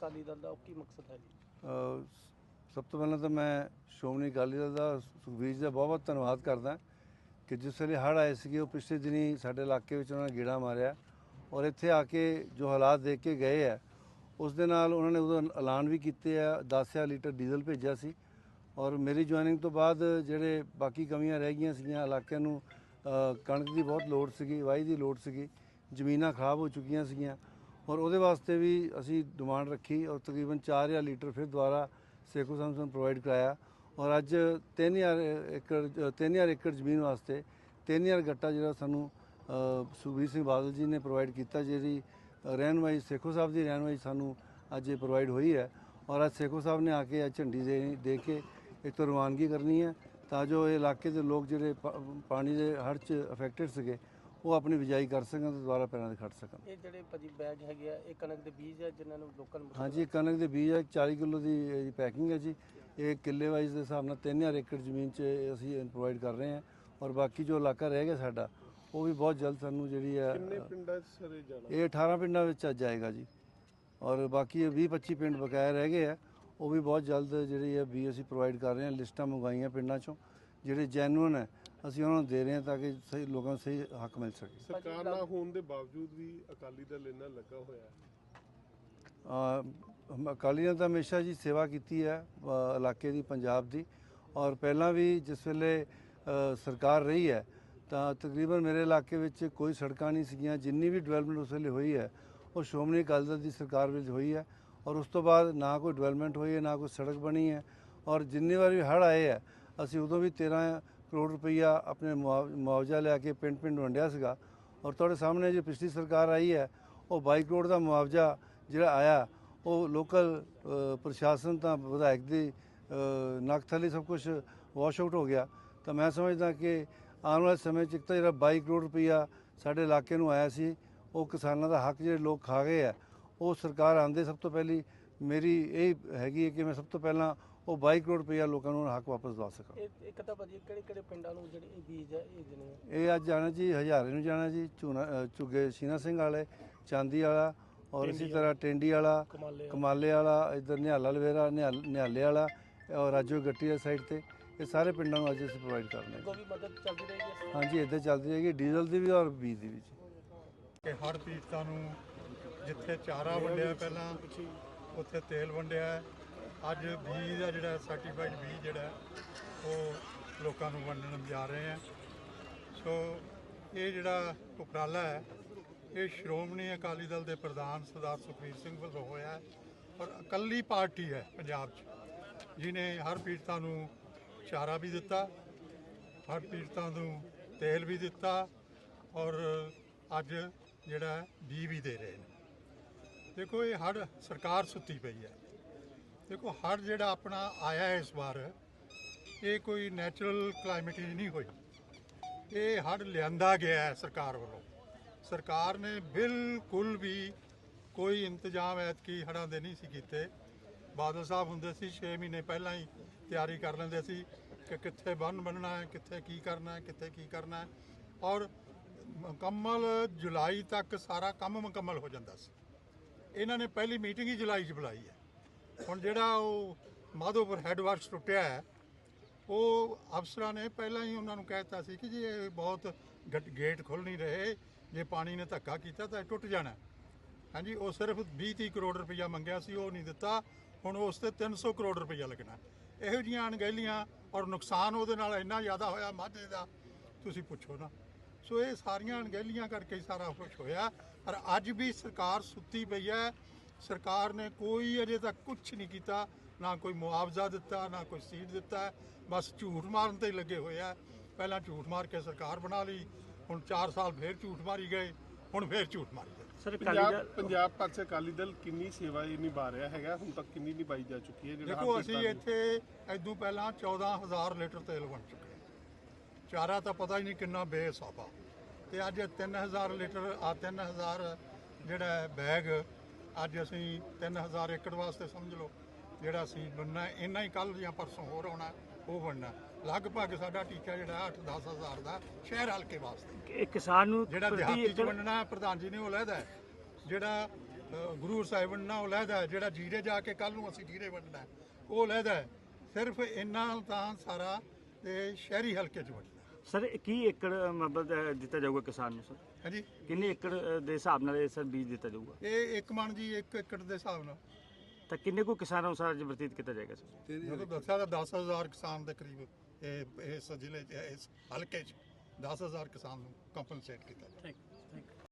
ਅਕਾਲੀ ਦਲ ਦਾ ਉਹ ਕੀ ਮਕਸਦ ਹੈ ਜੀ? ਅ, ਸਭ ਤੋਂ ਪਹਿਲਾਂ ਤਾਂ ਮੈਂ ਸ਼੍ਰੋਮਣੀ ਅਕਾਲੀ ਦਲ ਦਾ ਸੁਖਬੀਰ ਜੀ ਦਾ ਬਹੁਤ ਬਹੁਤ ਧੰਨਵਾਦ ਕਰਦਾ ਕਿ ਜਿਸ ਵੇਲੇ ਹੜ੍ਹ ਆਏ ਸੀਗੇ ਉਹ ਪਿਛਲੇ ਦਿਨੀ ਸਾਡੇ ਇਲਾਕੇ ਵਿੱਚ ਉਹਨਾਂ ਨੇ ਗੇੜਾ ਮਾਰਿਆ ਔਰ ਇੱਥੇ ਆ ਕੇ ਜੋ ਹਾਲਾਤ ਦੇਖ ਕੇ ਗਏ ਆ ਉਸ ਦੇ ਨਾਲ ਉਹਨਾਂ ਨੇ ਉਦੋਂ ਐਲਾਨ ਵੀ ਕੀਤੇ ਆ 10000 ਲੀਟਰ ਡੀਜ਼ਲ ਭੇਜਿਆ ਸੀ ਔਰ ਮੇਰੀ ਜੁਆਇਨਿੰਗ ਤੋਂ ਬਾਅਦ ਜਿਹੜੇ ਬਾਕੀ ਕਮੀਆਂ ਰਹਿ ਗਈਆਂ ਸੀਗੀਆਂ ਇਲਾਕਿਆਂ ਨੂੰ ਅ, ਕਣਕ ਦੀ ਬਹੁਤ ਲੋੜ ਸੀਗੀ ਵਾਈ ਦੀ ਲੋੜ ਸੀਗੀ ਜ਼ਮੀਨਾਂ ਖਰਾਬ ਹੋ ਚੁੱਕੀਆਂ ਸੀਗੀਆਂ ਔਰ ਉਹਦੇ ਵਾਸਤੇ ਵੀ ਅਸੀਂ ਡਿਮਾਂਡ ਰੱਖੀ ਔਰ ਤਕਰੀਬਨ 4000 ਲੀਟਰ ਫਿਰ ਦੁਬਾਰਾ ਸੇਖੂ ਸੰਸਨ ਪ੍ਰੋਵਾਈਡ ਕਰਾਇਆ। ਔਰ ਅੱਜ 3000 ਏਕੜ 3000 ਏਕੜ ਜ਼ਮੀਨ ਵਾਸਤੇ 3000 ਗੱਟਾ ਜਿਹੜਾ ਸਾਨੂੰ ਸੁਖਬੀਰ ਸਿੰਘ ਬਾਦਲ ਜੀ ਨੇ ਪ੍ਰੋਵਾਈਡ ਕੀਤਾ ਜਿਹਦੀ ਰਹਿਨਮਾਈ, ਸੇਖੋ ਸਾਹਿਬ ਦੀ ਰਹਿਨਮਾਈ ਸਾਨੂੰ ਅੱਜ ਇਹ ਪ੍ਰੋਵਾਈਡ ਹੋਈ ਹੈ। ਔਰ ਅੱਜ ਸੇਖੋ ਸਾਹਿਬ ਨੇ ਆ ਕੇ ਅੱਜ ਝੰਡੀ ਦੇ ਦੇ ਕੇ ਇੱਕ ਤੋਂ ਰਵਾਨਗੀ ਕਰਨੀ ਹੈ ਤਾਂ ਜੋ ਇਹ ਇਲਾਕੇ ਦੇ ਲੋਕ ਜਿਹੜੇ ਪਾਣੀ ਦੇ ਹੜ੍ਹ 'ਚ ਅਫੈਕਟਡ ਸੀਗੇ ਉਹ ਆਪਣੀ ਬਿਜਾਈ ਕਰ ਸਕਣ ਤੇ ਦੁਬਾਰਾ ਪੈਰਾਂ ਤੇ ਖੜ ਸਕਣ। ਇਹ ਜਿਹੜੇ ਭਾਜੀ ਬੈਗ ਹੈਗੇ ਆ ਇਹ ਕਣਕ ਦੇ ਬੀਜ ਹੈ ਜਿਨ੍ਹਾਂ ਨੂੰ ਲੋਕਾਂ ਨੂੰ ਹਾਂਜੀ ਇਹ ਕਣਕ ਦੇ ਬੀਜ ਹੈ 40 ਕਿਲੋ ਦੀ ਇਹਦੀ ਪੈਕਿੰਗ ਹੈ ਜੀ ਇਹ ਕਿੱਲੇ ਵਾਈਜ਼ ਦੇ ਹਿਸਾਬ ਨਾਲ 3000 ਏਕੜ ਜ਼ਮੀਨ 'ਚ ਅਸੀਂ ਪ੍ਰੋਵਾਈਡ ਕਰ ਰਹੇ ਹਾਂ ਔਰ ਬਾਕੀ ਜੋ ਇਲਾਕਾ ਰਹਿ ਗਿਆ ਸਾਡਾ ਉਹ ਵੀ ਬਹੁਤ ਜਲਦ ਸਾਨੂੰ ਜਿਹੜੀ ਹੈ ਕਿੰਨੇ ਪਿੰਡਾਂ 'ਚ ਸਰੇ ਜਾਣਾ? ਇਹ 18 ਪਿੰਡਾਂ ਵਿੱਚ ਅੱਜ ਜਾਏਗਾ ਜੀ। ਔਰ ਬਾਕੀ 20 25 ਪਿੰਡ ਬਕਾਇਆ ਰਹਿ ਗਏ ਆ ਉਹ ਵੀ ਬਹੁਤ ਜਲਦ ਜਿਹੜੀ ਹੈ ਵੀ ਅਸੀਂ ਪ੍ਰੋਵਾਈਡ ਕਰ ਰਹੇ ਹਾਂ ਲਿਸਟਾਂ ਮੰਗਵਾਈਆਂ ਪਿੰਡਾਂ ਚੋਂ। ਜਿਹੜੇ ਜੈਨੂਇਨ ਹੈ ਅਸੀਂ ਉਹਨਾਂ ਨੂੰ ਦੇ ਰਹੇ ਹਾਂ ਤਾਂ ਕਿ ਸਹੀ ਲੋਕਾਂ ਨੂੰ ਸਹੀ ਹੱਕ ਮਿਲ ਸਕੇ। ਸਰਕਾਰ ਨਾ ਹੋਣ ਦੇ ਬਾਵਜੂਦ ਵੀ ਅਕਾਲੀ ਦਲ ਇੰਨਾ ਲੱਗਾ ਹੋਇਆ ਹੈ? ਅ, ਹਮ- ਅਕਾਲੀ ਦਲ ਤਾਂ ਹਮੇਸ਼ਾ ਜੀ ਸੇਵਾ ਕੀਤੀ ਹੈ ਅ, ਇਲਾਕੇ ਦੀ ਪੰਜਾਬ ਦੀ। ਔਰ ਪਹਿਲਾਂ ਵੀ ਜਿਸ ਵੇਲੇ ਅ, ਸਰਕਾਰ ਰਹੀ ਹੈ ਤਾਂ ਤਕਰੀਬਨ ਮੇਰੇ ਇਲਾਕੇ ਵਿੱਚ ਕੋਈ ਸੜਕਾਂ ਨਹੀਂ ਸੀਗੀਆਂ। ਜਿੰਨੀ ਵੀ ਡਿਵੈਲਪਮੈਂਟ ਉਸ ਵੇਲੇ ਹੋਈ ਹੈ ਉਹ ਸ਼੍ਰੋਮਣੀ ਅਕਾਲੀ ਦਲ ਦੀ ਸਰਕਾਰ ਵਿੱਚ ਹੋਈ ਹੈ। ਔਰ ਉਸ ਤੋਂ ਬਾਅਦ ਨਾ ਕੋਈ ਡਿਵੈਲਪਮੈਂਟ ਹੋਈ ਹੈ ਨਾ ਕੋਈ ਸੜਕ ਬਣੀ ਹੈ। ਔਰ ਜਿੰਨੀ ਵਾਰ ਵੀ ਹੜ੍ਹ ਆਏ ਹੈ ਅਸੀਂ ਉਦੋਂ ਵੀ 13 ਕਰੋੜ ਰੁਪਈਆ ਆਪਣੇ ਮੁਆਵ- ਮੁਆਵਜ਼ਾ ਲਿਆ ਕੇ ਪਿੰਡ ਪਿੰਡ ਵੰਡਿਆ ਸੀਗਾ। ਔਰ ਤੁਹਾਡੇ ਸਾਹਮਣੇ ਜੋ ਪਿਛਲੀ ਸਰਕਾਰ ਆਈ ਹੈ ਉਹ 22 ਕਰੋੜ ਦਾ ਮੁਆਵਜ਼ਾ ਜਿਹੜਾ ਆਇਆ ਉਹ ਲੋਕਲ ਪ੍ਰਸ਼ਾਸਨ ਤਾਂ ਵਿਧਾਇਕ ਦੀ ਅ, ਨੱਕ ਥੱਲੇ ਸਭ ਕੁਝ ਵਾਸ਼ ਆਊਟ ਹੋ ਗਿਆ। ਤਾਂ ਮੈਂ ਸਮਝਦਾ ਕਿ ਆਉਣ ਵਾਲੇ ਸਮੇਂ 'ਚ ਇੱਕ ਤਾਂ ਜਿਹੜਾ 22 ਕਰੋੜ ਰੁਪਈਆ ਸਾਡੇ ਇਲਾਕੇ ਨੂੰ ਆਇਆ ਸੀ ਉਹ ਕਿਸਾਨਾਂ ਦਾ ਹੱਕ ਜਿਹੜੇ ਲੋਕ ਖਾ ਗਏ ਆ ਉਹ ਸਰਕਾਰ ਆਂਦੇ ਸਭ ਤੋਂ ਪਹਿਲੀ ਮੇਰੀ ਇਹ ਹੈਗੀ ਹੈ ਕਿ ਮੈਂ ਸਭ ਤੋਂ ਪਹਿਲਾਂ ਉਹ 22 ਕਰੋੜ ਰੁਪਈਆ ਲੋਕਾਂ ਨੂੰ ਹੱਕ ਵਾਪਸ ਦਵਾ ਸਕਾਂ ਇਹ ਇੱਕ ਤਾਂ ਭਾਜੀ ਕਿਹੜੇ ਕਿਹੜੇ ਪਿੰਡਾਂ ਨੂੰ ਜਿਹੜੇ ਇਹ ਬੀਜ ਹੈ ਇਹ ਦੇਣੇ ਆ ਇਹ ਅੱਜ ਜਾਣਾ ਜੀ ਹਜ਼ਾਰੇ ਨੂੰ ਜਾਣਾ ਜੀ ਝੂਨਾ ਅ, ਝੁੱਗੇ ਸ਼ੀਨਾ ਸਿੰਘ ਵਾਲੇ ਚਾਂਦੀ ਵਾਲਾ ਔਰ ਇਸੇ ਤਰ੍ਹਾਂ ਟੈਂਡੀ ਵਾਲਾ ਕਮਾਲੇ ਕਮਾਲੇ ਵਾਲਾ ਇਧਰ ਨਿਹਾਲਾ ਲਵੇਰਾ ਨਿਹਾਲ- ਨਿਹਾਲੇ ਵਾਲਾ ਔਰ ਰਾਜੋ ਗੱਟੀ ਵਾਲੀ ਸਾਈਡ ਤੇ ਇਹ ਸਾਰੇ ਪਿੰਡਾਂ ਨੂੰ ਅੱਜ ਅਸੀਂ ਪ੍ਰੋਵਾਈਡ ਕਰਨੇ ਅੱਗੋਂ ਵੀ ਮਦਦ ਚੱਲਦੀ ਰਹੇਗੀ ਇਸ ਹਾਂਜੀ ਇੱਦਾਂ ਚੱਲਦੀ ਰਹੇਗੀ ਡੀਜ਼ਲ ਦੀ ਵੀ ਔਰ ਬੀਜ ਦੀ ਵੀ ਜੀ। ਕਿ ਹੜ੍ਹ ਪੀੜਤਾਂ ਨੂੰ ਜਿੱਥੇ ਚਾਰਾ ਵੰਡਿਆ ਪਹਿਲਾਂ ਉੱਥੇ ਤੇਲ ਵੰਡਿਆ ਹੈ। ਅੱਜ ਬੀਜ ਦਾ ਜਿਹੜਾ ਸਰਟੀਫਾਈਡ ਬੀਜ ਜਿਹੜਾ ਉਹ ਲੋਕਾਂ ਨੂੰ ਵੰਡਣ ਜਾ ਰਹੇ ਆ। ਸੋ ਇਹ ਜਿਹੜਾ ਉਪਰਾਲਾ ਹੈ, ਇਹ ਸ਼੍ਰੋਮਣੀ ਅਕਾਲੀ ਦਲ ਦੇ ਪ੍ਰਧਾਨ ਸਰਦਾਰ ਸੁਖਬੀਰ ਸਿੰਘ ਵੱਲੋਂ ਹੋਇਆ ਹੈ ਔਰ ਇਕੱਲੀ ਪਾਰਟੀ ਹੈ ਪੰਜਾਬ 'ਚ ਜਿਨੇ ਹਰ ਪੀੜਤਾਂ ਨੂੰ ਚਾਰਾ ਵੀ ਦਿੱਤਾ, ਹਰ ਪੀੜਤਾਂ ਨੂੰ ਤੇਲ ਵੀ ਦਿੱਤਾ ਔਰ ਅੱਜ ਜਿਹੜਾ ਬੀ ਵੀ ਦੇ ਰਹੇ ਨੇ। ਦੇਖੋ ਇਹ ਹੜ ਸਰਕਾਰ ਸੁੱਤੀ ਪਈ ਹੈ। ਦੇਖੋ ਹੜ ਜਿਹੜਾ ਆਪਣਾ ਆਇਆ ਹੈ ਇਸ ਵਾਰ, ਇਹ ਕੋਈ ਨੈਚੁਰਲ ਕਲਾਈਮੇਟ ਨਹੀਂ ਹੋਈ। ਇਹ ਹੜ ਲਿਆਂਦਾ ਗਿਆ ਹੈ ਸਰਕਾਰ ਵੱਲੋਂ। ਸਰਕਾਰ ਨੇ ਬਿਲਕੁਲ ਵੀ ਕੋਈ ਇੰਤਜ਼ਾਮ ਐਤਕੀ ਹੜਾਂ ਦੇ ਨਹੀਂ ਸੀ ਕੀਤੇ। ਬਾਦਲ ਸਾਹਿਬ ਹੁੰਦੇ ਸੀ 6 ਮਹੀਨੇ ਪਹਿਲਾਂ ਹੀ ਤਿਆਰੀ ਕਰ ਲੈਂਦੇ ਸੀ ਕਿ ਕਿੱਥੇ ਬੰਨ ਬਣਨਾ ਹੈ, ਕਿੱਥੇ ਕੀ ਕਰਨਾ ਹੈ, ਕਿੱਥੇ ਕੀ ਕਰਨਾ ਹੈ। ਔਰ ਮੁਕੰਮਲ ਜੁਲਾਈ ਤੱਕ ਸਾਰਾ ਕੰਮ ਮੁਕੰਮਲ ਹੋ ਜਾਂਦਾ ਸੀ। ਇਹਨਾਂ ਨੇ ਪਹਿਲੀ ਮੀਟਿੰਗ ਹੀ ਜੁਲਾਈ 'ਚ ਬੁਲਾਈ ਹੈ। ਹੁਣ ਜਿਹੜਾ ਉਹ ਮਾਧੋਪੁਰ ਹੈੱਡਵਾਰਕਸ ਟੁੱਟਿਆ ਹੈ, ਉਹ ਅਫਸਰਾਂ ਨੇ ਪਹਿਲਾਂ ਹੀ ਉਹਨਾਂ ਨੂੰ ਕਹਿਤਾ ਸੀ ਕਿ ਜੀ ਇਹ ਬਹੁਤ ਗੱਟ- ਗੇਟ ਖੁੱਲ ਨਹੀਂ ਰਹੇ, ਜੇ ਪਾਣੀ ਨੇ ਧੱਕਾ ਕੀਤਾ ਤਾਂ ਇਹ ਟੁੱਟ ਜਾਣਾ। ਹਾਂਜੀ, ਉਹ ਸਿਰਫ 20 30 ਕਰੋੜ ਰੁਪਈਆ ਮੰਗਿਆ ਸੀ, ਉਹ ਨਹੀਂ ਦਿੱਤਾ, ਹੁਣ ਉਸ ਤੇ 300 ਕਰੋੜ ਰੁਪਈਆ ਲੱਗਣਾ। ਇਹੋ ਜੀਆਂ ਅਣਗਹਿਲੀਆਂ ਔਰ ਨੁਕਸਾਨ ਉਹਦੇ ਨਾਲ ਇੰਨਾ ਜ਼ਿਆਦਾ ਹੋਇਆ ਮਾਝੇ ਦਾ, ਤੁਸੀਂ ਪੁੱਛੋ ਨਾ। ਸੋ ਇਹ ਸਾਰੀਆਂ ਅਣਗਹਿਲੀਆਂ ਕਰਕੇ ਸਾਰਾ ਕੁਝ ਹੋਇਆ, ਪਰ ਅੱਜ ਵੀ ਸਰਕਾਰ ਸੁੱਤੀ ਪਈ ਹੈ ਸਰਕਾਰ ਨੇ ਕੋਈ ਅਜੇ ਤੱਕ ਕੁਝ ਨਹੀਂ ਕੀਤਾ ਨਾ ਕੋਈ ਮੁਆਵਜ਼ਾ ਦਿੱਤਾ ਨਾ ਕੋਈ ਸੀਟ ਦਿੱਤਾ ਬਸ ਝੂਠ ਮਾਰਨ ਤੇ ਲੱਗੇ ਹੋਏ ਆ। ਪਹਿਲਾਂ ਝੂਠ ਮਾਰ ਕੇ ਸਰਕਾਰ ਬਣਾ ਲਈ ਹੁਣ 4 ਸਾਲ ਫੇਰ ਝੂਠ ਮਾਰੀ ਗਏ ਹੁਣ ਫੇਰ ਝੂਠ ਮਾਰੀ ਗਏ। ਸਰ ਪੰਜਾਬ ਪੰਜਾਬ ਪਾਸੇ ਅਕਾਲੀ ਦਲ ਕਿੰਨੀ ਸੇਵਾ ਇਹ ਨਿਭਾ ਰਿਹਾ ਹੈਗਾ ਹੁਣ ਤੱਕ ਕਿੰਨੀ ਨਿਭਾਈ ਜਾ ਚੁੱਕੀ ਹੈ ਜਿਹੜਾ ਦੇਖੋ ਅਸੀਂ ਇੱਥੇ ਐਦੋਂ ਪਹਿਲਾਂ 14000 ਲੀਟਰ ਤੇਲ ਵੰਡ ਚੁੱਕੇ। ਚਾਰਾ ਤਾਂ ਪਤਾ ਹੀ ਨਹੀਂ ਕਿੰਨਾ ਬੇਸਾਬਾ ਤੇ ਅੱਜ 3000 ਲੀਟਰ ਆ 3000 ਜਿਹੜਾ ਬੈਗ ਅੱਜ ਅਸੀਂ 3000 ਏਕੜ ਵਾਸਤੇ ਸਮਝ ਲਓ ਜਿਹੜਾ ਅਸੀਂ ਬੰਨਾ ਇੰਨਾ ਹੀ ਕੱਲ ਜਾਂ ਪਰਸੋਂ ਹੋਰ ਆਉਣਾ ਉਹ ਬਣਨਾ ਲਗਭਗ ਸਾਡਾ ਟੀਚਾ ਜਿਹੜਾ 8-10 ਹਜ਼ਾਰ ਦਾ ਸ਼ਹਿਰ ਹਲਕੇ ਵਾਸਤੇ। ਕਿਸਾਨ ਨੂੰ ਜਿਹੜਾ ਦਿਹਾਤੀ ਚ ਵੰਡਣਾ ਪ੍ਰਧਾਨ ਜੀ ਨੇ ਉਹ ਲੈਦਾ ਜਿਹੜਾ ਗੁਰੂ ਸਾਹਿਬ ਵੰਡਣਾ ਉਹ ਲਹਿਦਾ ਹੈ। ਜਿਹੜਾ ਜੀਰੇ ਜਾ ਕੇ ਕੱਲ ਨੂੰ ਅਸੀਂ ਜੀਰੇ ਵੰਡਣਾ ਉਹ ਲਹਿਦਾ ਹੈ। ਸਿਰਫ ਇੰਨਾ ਤਾਂ ਸਾਰਾ ਤੇ ਸ਼ਹਿਰੀ ਹਲਕੇ 'ਚ ਵੰਡਣਾ। ਸਰ ਕੀ ਏਕੜ ਮਤਲਬ ਦਿੱਤਾ ਜਾਊਗਾ ਕਿਸਾਨ ਨੂੰ ਸਰ? ਹਾਂਜੀ। ਕਿੰਨੇ ਏਕੜ ਦੇ ਹਿਸਾਬ ਨਾਲ ਇਹ ਸਰ ਬੀਜ ਦਿੱਤਾ ਜਾਊਗਾ? ਇਹ ਇੱਕ ਮਣ ਜੀ ਇੱਕ ਏਕੜ ਦੇ ਹਿਸਾਬ ਨਾਲ। ਤਾਂ ਕਿੰਨੇ ਕੋ ਕਿਸਾਨਾਂ ਨੂੰ ਸਰ ਅੱਜ ਵਰਤੀਤ ਕੀਤਾ ਜਾਏਗਾ ਸਰ? ਜਦੋਂ ਦੱਸਿਆ ਤਾਂ 10000 ਕਿਸਾਨ ਦੇ ਕਰੀਬ ਇਹ ਇਸ ਜ਼ਿਲ੍ਹੇ 'ਚ ਇਸ ਹਲਕੇ 'ਚ 10000 ਕਿਸਾਨ ਨੂੰ ਕੰਪਨਸੇਟ ਕੀਤਾ ਜਾਵੇ